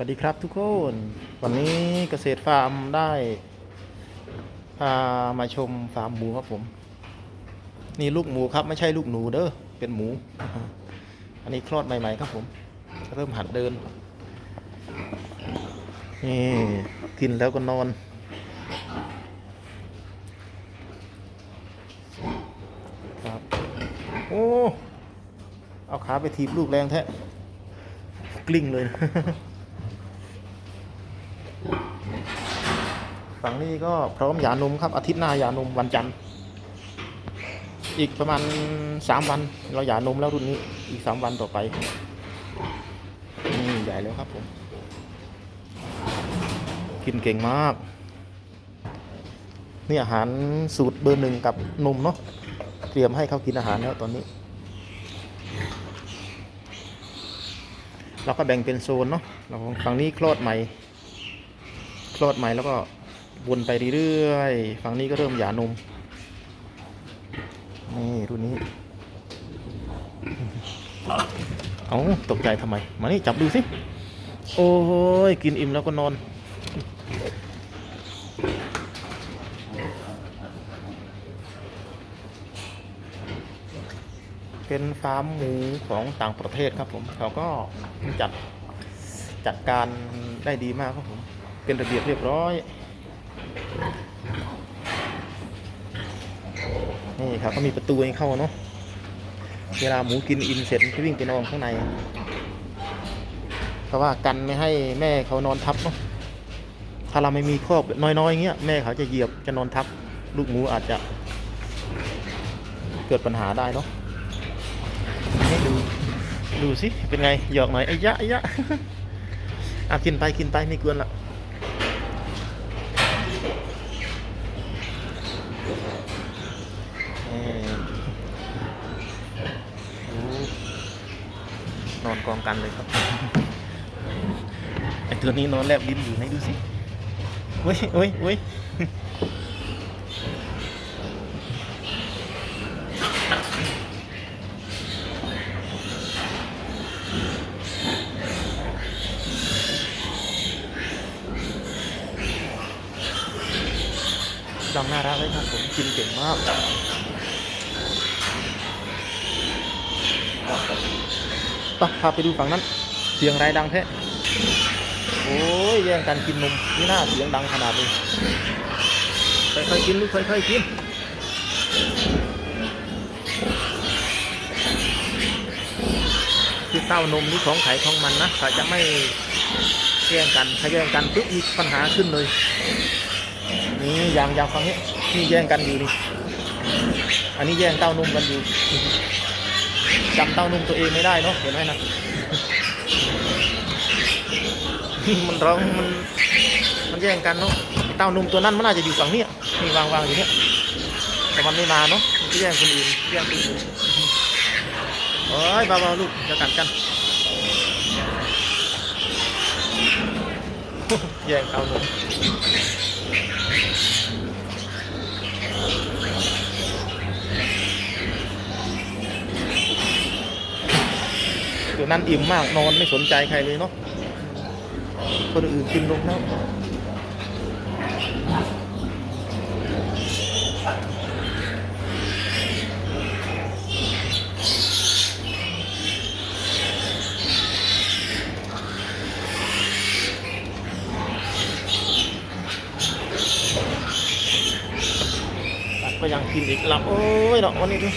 วัสดีครับทุกคน วันนี้เกษตรฟาร์มได้พามาชมฟาร์มหมูครับผม นี่ลูกหมูครับไม่ใช่ลูกหนูเด้อเป็นหมู อันนี้คลอดใหม่ๆครับผม เริ่มหัดเดินนี่กินแล้วก็นอน ครับ โอ้เอาขาไปถีบลูกแรงแท้กลิ้งเลย ฝั่งนี้ก็พร้อมหย่านมครับอาทิตย์หน้าหย่านมวันจันทร์อีกประมาณสามวันเราหย่านมแล้วรุ่นนี้อีกสามวันต่อไปนี่ใหญ่แล้วครับผมกินเก่งมาก นี่อาหารสูตรเบอร์หนึ่งกับนมเนาะเตรียมให้เขากินอาหารแล้วตอนนี้ เราก็แบ่งเป็นโซนเนาะเราฝั่งนี้คลอดใหม่ คลอดใหม่แล้วก็ วนไปเรื่อยๆ ฝั่งนี้ก็เริ่มหย่านม นี่รุ่นนี้ เอาตกใจทำไม มานี่จับดูสิ โอ้ย กินอิ่มแล้วก็นอน เป็นฟาร์มหมูของต่างประเทศครับผม เขาก็จัดจัดการได้ดีมากครับผม เป็นระเบียบเรียบร้อย นี่ครับก็มีประตูให้เข้าเนาะ เวลาหมูกินอิ่มเสร็จก็วิ่งไปนอนข้างในเพราะว่ากันไม่ให้แม่เขานอนทับเนาะ ถ้าเราไม่มีครอบน้อยๆอย่างเงี้ยแม่เขาจะเหยียบจะนอนทับ ลูกหมูอาจจะ เกิดปัญหาได้เนาะให้ดูดูสิเป็นไงหยอกหน่อยไอ้ยะไอ้ยะอะกินไปกินไปไม่กวนละเอ่อโอ้น อนกองกันเลยครับ ไอตัวนี้นอนแลบลิ้นอยู่ไหนดูสิเว้ยเว้ยเว้ยดองน่ารักเลยครับผมกินเก่งมาก ไปพาไปดูฝั่งนั้น เสียงไรดังแท้โอ้ยแย่งกันกินนมนี่น่าเสียงดังขนาดนี้ค่อยๆกินลูกค่อยๆกินคือเต้านมนี่ของไข่ของมันนะเขาจะไม่แย่งกันถ้าแย่งกันปุ๊บมีปัญหาขึ้นเลยนี่ยางยางฟังนี้นี่แย่งกันอยู่นี่อันนี้แย่งเต้านมกันอยู่ จำเต้านมตัวเองไม่ได้เนาะเห็นไหมนะมันร้องมันมันแย่งกันเนาะเต้านมตัวนั้นมันน่าจะอยู่ฝั่งเนี้ยนี่วางวางอยู่เนี้ยแต่มันไม่มาเนาะมันก็แย่งคนอื่นแย่งคนอื่นโอ้ยเบาๆลูกจะกัดกันแย่งเต้านม ตัวนั้นอิ่มมากนอนไม่สนใจใครเลยเนาะคนอื่นกินลงแล้วก็ยังกินอีกหลับโอ้ยดอกวันนี้ดู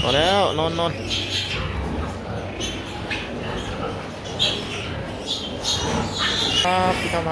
พอแล้วนอนนอน ครับที่เข้าม